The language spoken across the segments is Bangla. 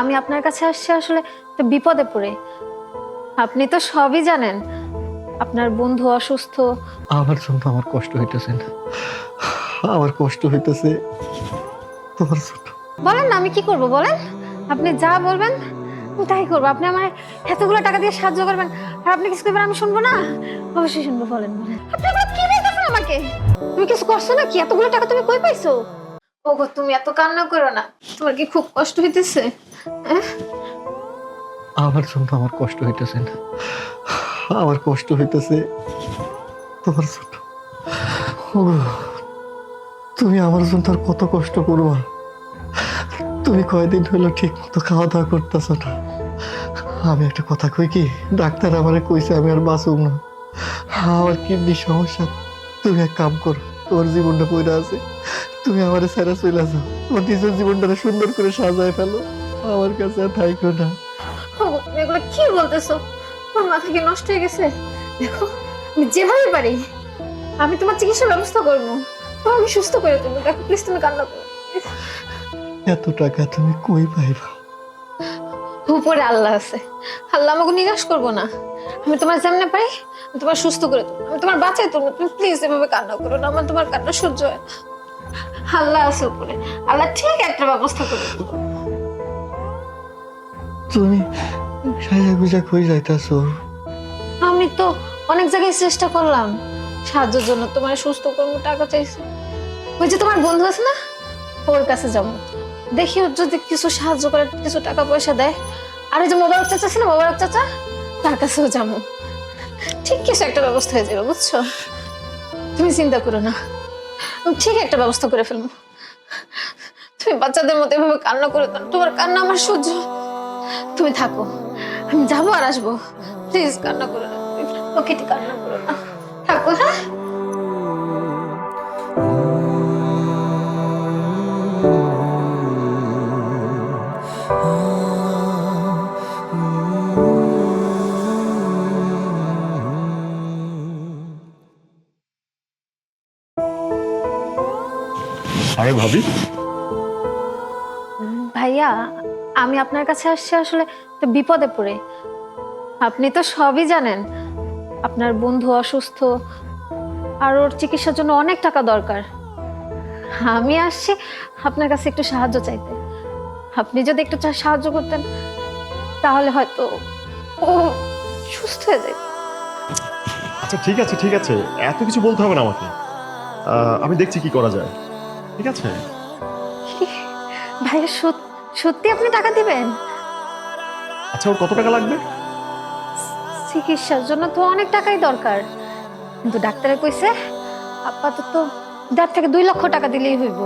আমি আপনার কাছে আসছি আসলে একটা বিপদে পড়ে। আপনি তো সবই জানেন আপনার বন্ধু অসুস্থ। আমার জন্য আমার কষ্ট হইতেছে না। আমার কষ্ট হইতেছে তোমার জন্য। বলেন না আমি কি করব বলেন? আপনি যা বলবেন আমি তাই করব। আপনি আমার এতগুলো টাকা দিয়ে সাহায্য করবেন আর আপনি কিছু করবেন আমি শুনব না? অবশ্যই শুনব বলেন বলেন। আপনি এগুলো কি বলতেছেন আমাকে? তুমি কিছু করছ না কি এতগুলো টাকা তুমি কই পাইছো? ওগো তুমি এত কান্না করো না। তোমার কি খুব কষ্ট হইতেছে? আমার জন্য আমার কষ্ট হইতেছে না। আমার কষ্ট হইতেছে তোমার জন্য। তুমি আমার জন্য আর কত কষ্ট করবা। তুমি কয়দিন হলো ঠিক মতো খাওয়া দাওয়া করতেছ না। আমি একটা কথা কই কি, ডাক্তার আমারে কইছে আমি আর বাঁচুম না। আমার কিডনি সমস্যা। তুমি এক কাম করো, তোমার জীবনটা পড়ে আছে। তুমি আমার ছেড়ে চলে যাও। তোমার নিজের জীবনটা সুন্দর করে সাজায় ফেলো। আমার কাছে থাইকো না। এগুলো কি বলতেছো? তোমার মাথা কি নষ্ট হয়ে গেছে? দেখো আমি যেভাবে পারি আমি তোমার চিকিৎসার ব্যবস্থা করব। তোমার আমি সুস্থ করে তুলবো। দেখো প্লিজ তুমি কান্না করো এত টাকা তুমি কই পাইবা? উপরে আল্লাহ আছে। আল্লাহ আমাকে নিরাশ করব না। আমি তোমার পারি আমি তোমার সুস্থ করে আমি তোমার বাঁচাই তুলবো। তুমি প্লিজ এভাবে কান্না করো না। আমার তোমার কান্না সহ্য হয় না। আল্লাহ আছে উপরে। আল্লাহ ঠিক একটা ব্যবস্থা করে তুমি সাজা গুজা যাইতাছো? আমি তো অনেক জায়গায় চেষ্টা করলাম। সাহায্যের জন্য তোমার সুস্থ টাকা চাইছি। ওই যে তোমার বন্ধু আছে না? ওর কাছে যাব। দেখি ওর যদি কিছু সাহায্য করে, কিছু টাকা পয়সা দেয়। আর যে মোবারক চাচা আছে না, মোবারক চাচা? তার কাছেও যাব। ঠিক কিছু একটা ব্যবস্থা হয়ে যাবে, বুঝছ? তুমি চিন্তা করো না। ঠিক একটা ব্যবস্থা করে ফেলব। তুমি বাচ্চাদের মতো এভাবে কান্না করে তোমার কান্না আমার সহ্য হয়। তুমি থাকো। আমি যাব আর আসব। প্লিজ কান্না করো না। ওকে কান্না করো না। থাকো হ্যাঁ? আরে ভাবি। ভাইয়া আমি আপনার কাছে আসছি আসলে তো বিপদে পড়ে। আপনি তো সবই জানেন আপনার বন্ধু অসুস্থ আর ওর চিকিৎসার জন্য অনেক টাকা দরকার। আমি আসছি আপনার কাছে একটু সাহায্য চাইতে। আপনি যদি একটু সাহায্য করতেন তাহলে হয়তো ও সুস্থ হয়ে যায় আচ্ছা ঠিক আছে ঠিক আছে। এত কিছু বলতে হবে না আমাকে। আমি দেখছি কি করা যায়। ঠিক আছে? ভাইয়া সত- সত্যি আপনি টাকা দিবেন? আচ্ছা ওর কত টাকা লাগবে? চিকিৎসার জন্য তো অনেক টাকাই দরকার। কিন্তু ডাক্তারে কইছে আপাতত দেড় থেকে দুই লক্ষ টাকা দিলেই হইব।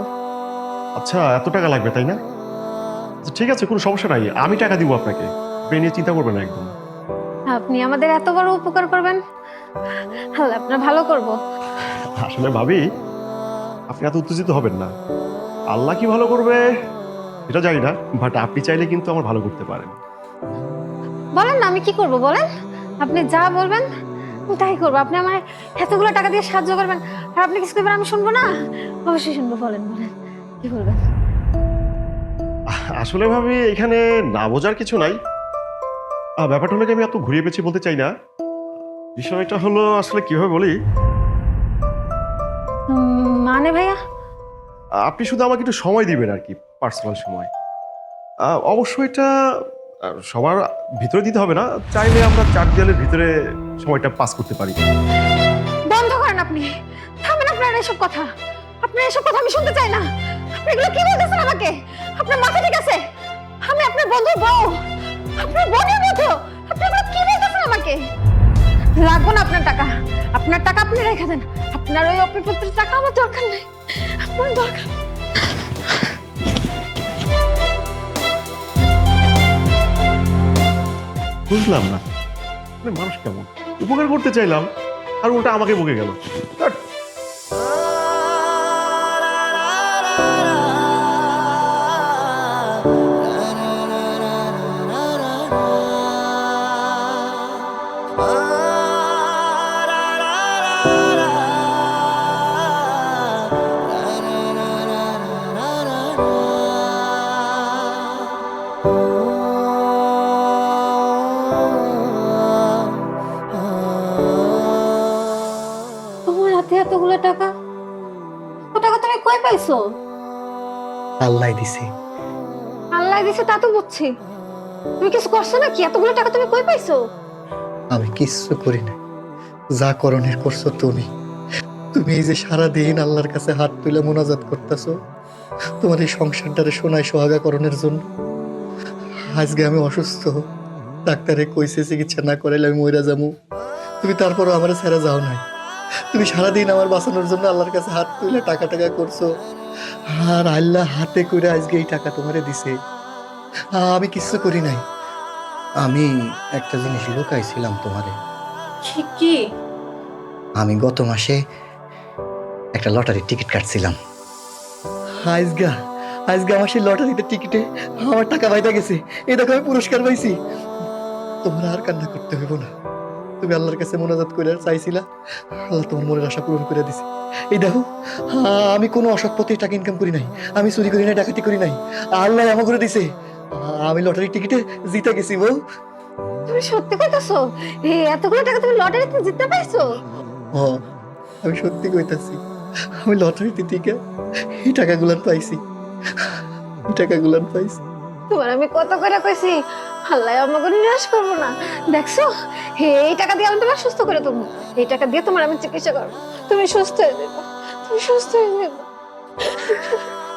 আচ্ছা এত টাকা লাগবে তাই না? আচ্ছা ঠিক আছে কোনো সমস্যা নাই। আমি টাকা দিব আপনাকে। আপনি নিয়ে চিন্তা করবেন না একদম। আপনি আমাদের এত বড় উপকার করবেন? আল্লাহ আপনার ভালো করব। আসলে ভাবি আপনি এত উত্তেজিত হবেন না। আল্লাহ কি ভালো করবে? এটা জানি না বাট আপনি চাইলে কিন্তু আমার ভালো করতে পারেন। বলেন না আমি কি করব বলেন? আপনি যা বলবেন আমি তাই করব। আপনি আমার এতগুলো টাকা দিয়ে সাহায্য করবেন আর আপনি কিছু করবেন আমি শুনব না? অবশ্যই শুনব বলেন বলেন কি বলবেন আসলে ভাবি এখানে না বোঝার কিছু নাই। ব্যাপারটা হলো আমি এত ঘুরিয়ে পেঁচিয়ে বলতে চাই না। বিষয়টা হলো আসলে কীভাবে বলি? মানে ভাইয়া? আপনি শুধু আমাকে একটু সময় দিবেন আর কি। পার্সোনাল সময়। আহ, অবশ্য এটা সবার ভিতরে দিতে হবে না চাইলে আমরা চার দেয়ালের ভিতরে সময়টা পাস করতে পারি। বন্ধ করেন আপনি। থামেন আপনার এসব কথা। আপনার এসব কথা আমি শুনতে চাই না। আপনি এগুলো কি বলতেছেন আমাকে? আপনার মাথা ঠিক আছে? আমি আপনার বন্ধুর বউ। আপনার বোনের মতো। আপনি এগুলো কি বলতেছেন আমাকে? লাগবো না আপনার টাকা। আপনার টাকা আপনি রেখে দেন। আপনার ওই অপিপুত্রের টাকা আমার দরকার নেই। আপনার দরকার বুঝলাম না মানে মানুষ কেমন উপকার করতে চাইলাম আর ওটা আমাকে বকে গেল। পাইছো? আল্লাহ দিছে। আল্লাহ দিছে তা তো বুঝছি। তুমি কিছু করছ না কি এতগুলো টাকা তুমি কই পাইছো? আমি কিচ্ছু করি না যা করণের করছ তুমি। তুমি এই যে সারা দিন আল্লাহর কাছে হাত তুলে মোনাজাত করতেছো তোমার এই সংসারটারে সোনায় সোহাগা করণের জন্য। আজকে আমি অসুস্থ। ডাক্তারে কইছে চিকিৎসা না করাইলে আমি মইরা যাব তুমি তারপরও আমার ছেড়ে যাও নাই। তুমি সারাদিন আমার বাঁচানোর জন্য আল্লাহর কাছে হাত তুলে টাকা টাকা করছ। আর আল্লাহ হাতে করে আজকে এই টাকা তোমারে দিছে। আমি কিচ্ছু করি নাই। আমি একটা জিনিস লুকাইছিলাম তোমারে। কি আমি গত মাসে একটা লটারির টিকিট কাটছিলাম। আজগা আজকে আমার সেই লটারিতে টিকিটে আমার টাকা বাইতা গেছে। এই দেখো আমি পুরস্কার পাইছি। তোমরা আর কান্না করতে হইব না। তুমি আল্লাহর কাছে মোনাজাত করে চাইছিলা আল্লাহ তোমার মনের আশা পূরণ করে দিছে। এই দেখো আমি কোনো অসৎ পথে টাকা ইনকাম করি নাই আমি চুরি করি নাই ডাকাতি করি নাই আল্লাহ আমার করে দিছে। আমি লটারির টিকিটে জিতে গেছি বউ। তুমি সত্যি কইতাছো? এতগুলো টাকা তুমি লটারিতে জিততে পাইছো ও আমি সত্যি কইতাছি আমি লটারিতে থেকে এই টাকাগুলান পাইছি। এই টাকাগুলান পাইছি। তোমার আমি কত করে কইছি? আল্লাহ আমাকে নিরাশ করব না। দেখছ? হে, এই টাকা দিয়ে আমি তোমার সুস্থ করে তুমি এই টাকা দিয়ে তোমার আমি চিকিৎসা করব। তুমি সুস্থ হয়ে যাবে। তুমি সুস্থ হয়ে যাবে।